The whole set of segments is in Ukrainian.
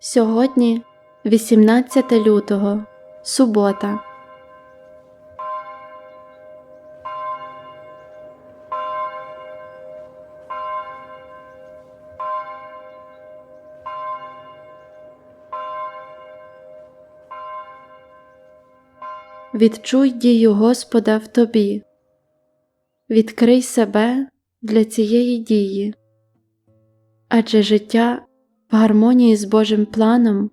Сьогодні 18 лютого, субота. Відчуй дію Господа в тобі. Відкрий себе для цієї дії, адже життя в гармонії з Божим планом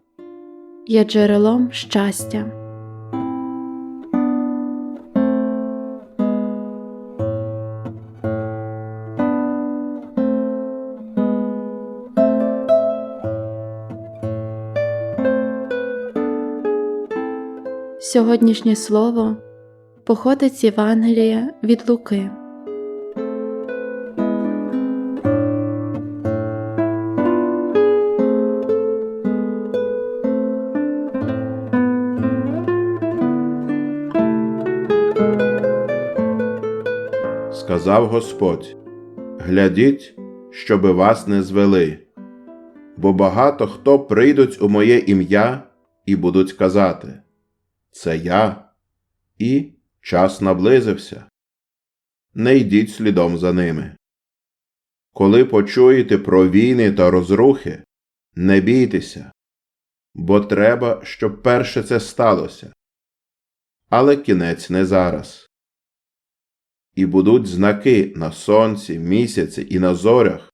є джерелом щастя. Сьогоднішнє слово походить з Євангелія від Луки. Сказав Господь: Глядіть, щоби вас не звели, бо багато хто прийдуть у моє ім'я і будуть казати Це я, і час наблизився. Не йдіть слідом за ними. Коли почуєте про війни та розрухи, не бійтеся, бо треба, щоб перше це сталося. Але кінець не зараз і будуть знаки на сонці, місяці і на зорях,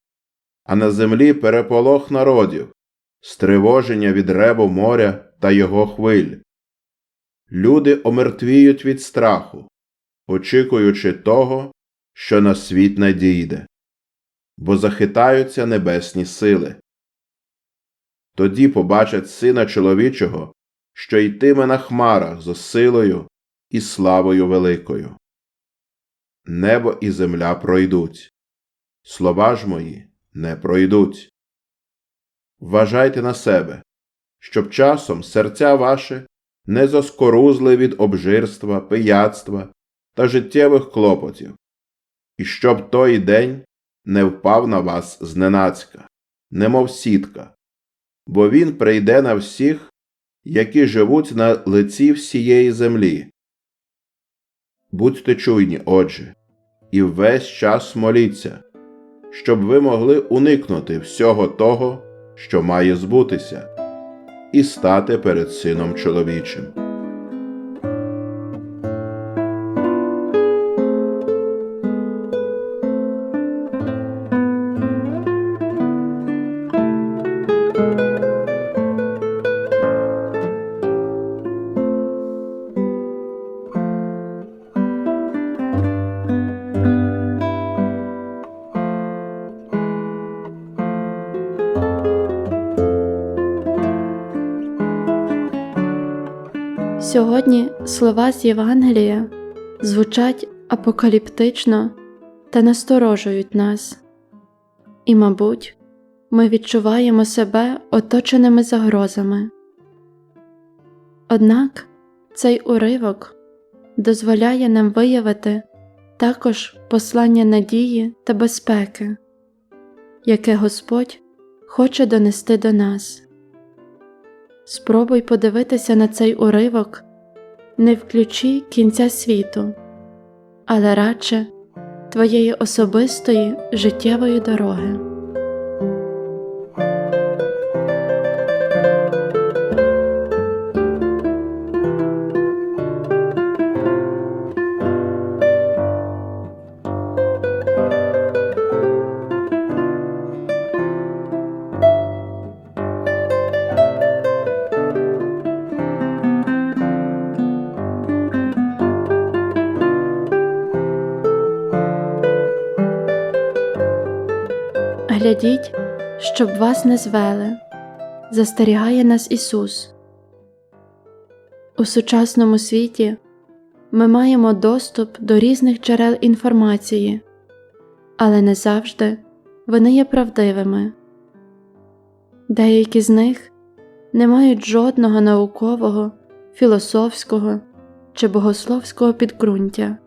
а на землі переполох народів, стривоження від ребу моря та його хвиль. Люди омертвіють від страху, очікуючи того, що на світ надійде, бо захитаються небесні сили. Тоді побачать сина чоловічого, що йтиме на хмарах з силою і славою великою небо і земля пройдуть, слова ж мої не пройдуть. Вважайте на себе, щоб часом серця ваше не заскорузли від обжирства, пияцтва та життєвих клопотів, і щоб той день не впав на вас зненацька, немов сітка, бо він прийде на всіх, які живуть на лиці всієї землі. Будьте чуйні, отже, і весь час моліться, щоб ви могли уникнути всього того, що має збутися, і стати перед Сином чоловічим. Сьогодні слова з Євангелія звучать апокаліптично та насторожують нас, і, мабуть, ми відчуваємо себе оточеними загрозами. Однак цей уривок дозволяє нам виявити також послання надії та безпеки, яке Господь хоче донести до нас. Спробуй подивитися на цей уривок не в ключі кінця світу, але радше твоєї особистої життєвої дороги. Глядіть, щоб вас не звели, застерігає нас Ісус. У сучасному світі ми маємо доступ до різних джерел інформації, але не завжди вони є правдивими. Деякі з них не мають жодного наукового, філософського чи богословського підґрунтя.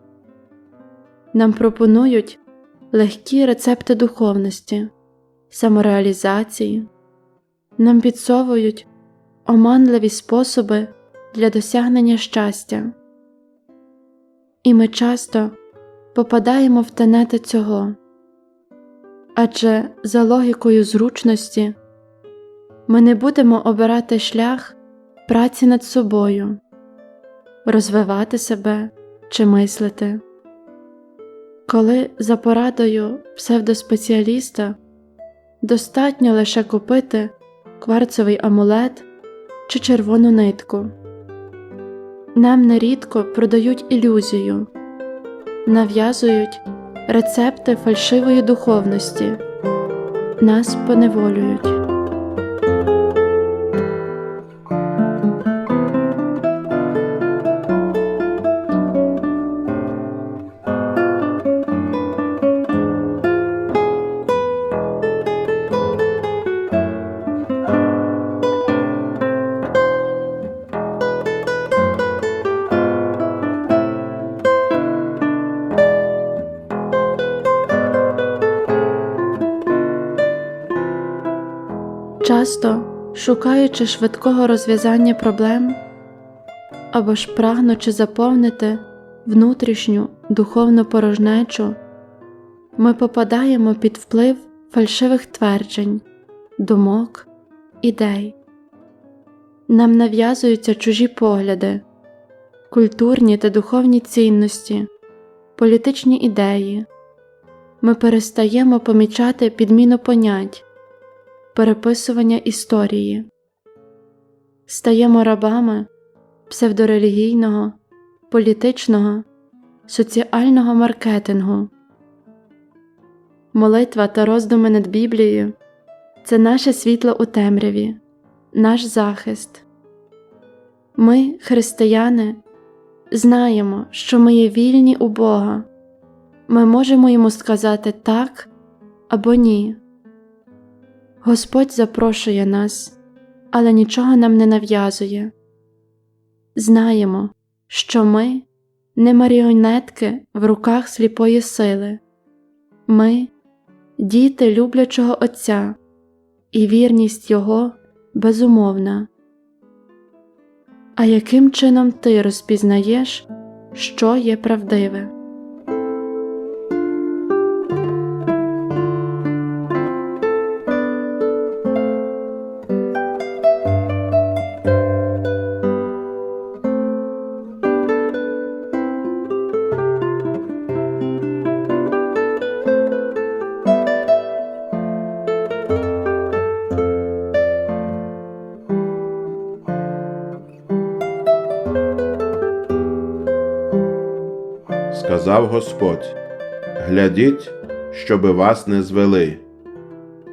Нам пропонують легкі рецепти духовності, самореалізації, нам підсовують оманливі способи для досягнення щастя, і ми часто попадаємо в тенети цього, адже за логікою зручності ми не будемо обирати шлях праці над собою, розвивати себе чи мислити. Коли за порадою псевдоспеціаліста достатньо лише купити кварцевий амулет чи червону нитку. Нам нерідко продають ілюзію, нав'язують рецепти фальшивої духовності, нас поневолюють. Часто, шукаючи швидкого розв'язання проблем або ж прагнучи заповнити внутрішню духовну порожнечу, ми попадаємо під вплив фальшивих тверджень, думок, ідей. Нам нав'язуються чужі погляди, культурні та духовні цінності, політичні ідеї. Ми перестаємо помічати підміну понять переписування історії, стаємо рабами псевдорелігійного, політичного, соціального маркетингу. Молитва та роздуми над Біблією це наше світло у темряві, наш захист. Ми, християни, знаємо, що ми є вільні у Бога. Ми можемо йому сказати так або ні. Господь запрошує нас, але нічого нам не нав'язує. Знаємо, що ми не маріонетки в руках сліпої сили, ми діти люблячого Отця, і вірність Його безумовна. А яким чином ти розпізнаєш, що є правдиве? Сказав Господь: Глядіть, щоби вас не звели,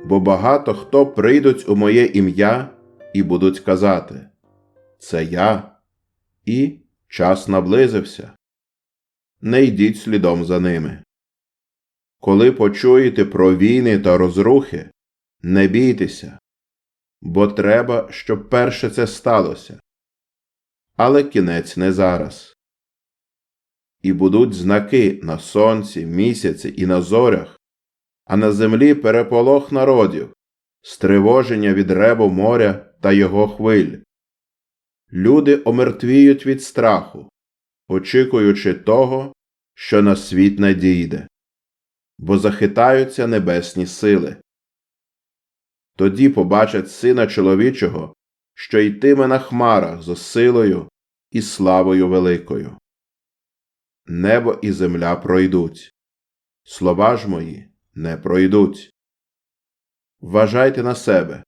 бо багато хто прийдуть у моє ім'я і будуть казати Це я, і час наблизився. Не йдіть слідом за ними. Коли почуєте про війни та розрухи, не бійтеся, бо треба, щоб перше це сталося. Але кінець не зараз і будуть знаки на сонці, місяці і на зорях, а на землі переполох народів, стривоження від ребу моря та його хвиль. Люди омертвіють від страху, очікуючи того, що на світ надійде, бо захитаються небесні сили. Тоді побачать сина чоловічого, що йтиме на хмарах з силою і славою великою небо і земля пройдуть, слова ж мої не пройдуть. Вважайте на себе,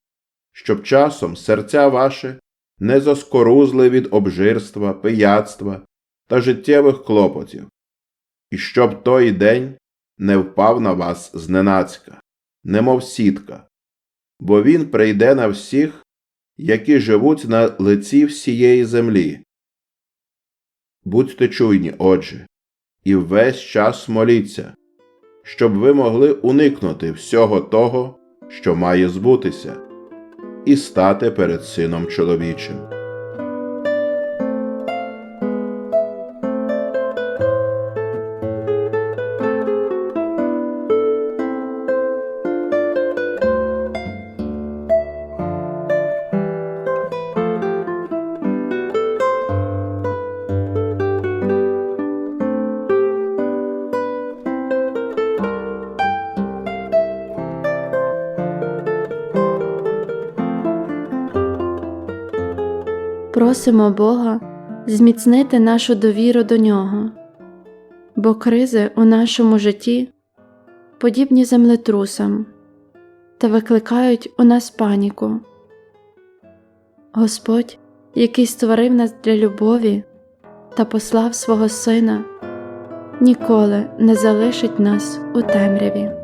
щоб часом серця ваше не заскорузли від обжирства, пияцтва та життєвих клопотів, і щоб той день не впав на вас зненацька, немов сітка, бо він прийде на всіх, які живуть на лиці всієї землі. Будьте чуйні, отже, і весь час моліться, щоб ви могли уникнути всього того, що має збутися, і стати перед Сином чоловічим. Просимо Бога зміцнити нашу довіру до Нього, бо кризи у нашому житті подібні землетрусам та викликають у нас паніку. Господь, який створив нас для любові та послав свого Сина, ніколи не залишить нас у темряві.